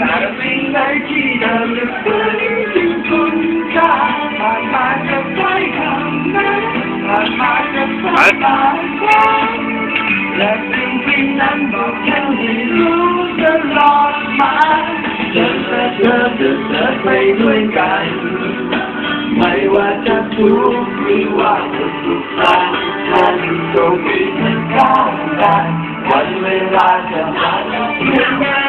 สารสิ่งใดที่เดิมลึกซึ้งถึงคุณค่าผ่านมากับถ้คำนั้นผ่านมากับสายตาและสิ่งที่นั้นบอกฉันให้รู้ตลอดมาเดินและเดินเดินเดินไปด้วยกัน ไม่ว่าจะทุกข์หรือว่าจะสุขสันต์ฉันจงมีเธอข้างกันวันเวลาจะผ่านไห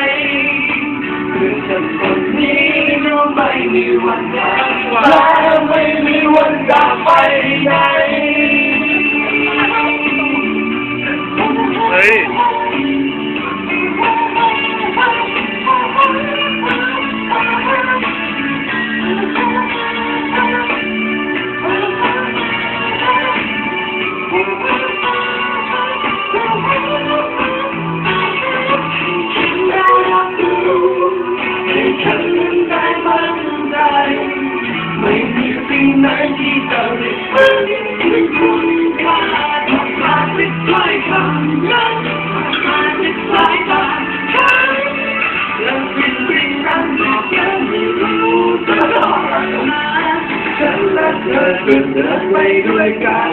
นคือฉันคนนี้รู้ไม่มีวันกลับและไม่มีวันจากไปไห และเธอเดินเดินไปด้วยกัน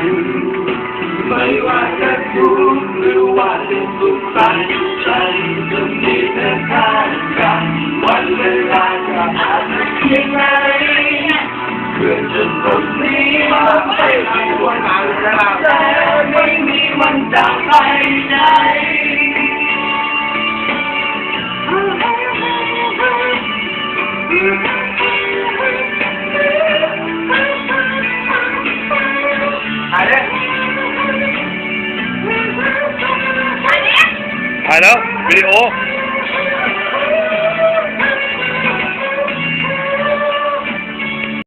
ไม่ว่าจะทุกข์หรือว่าจะสุขสันต์ฉันจะมีเธอข้างกัน วันเวลาจะผ่านเพียงไห Hayda, video.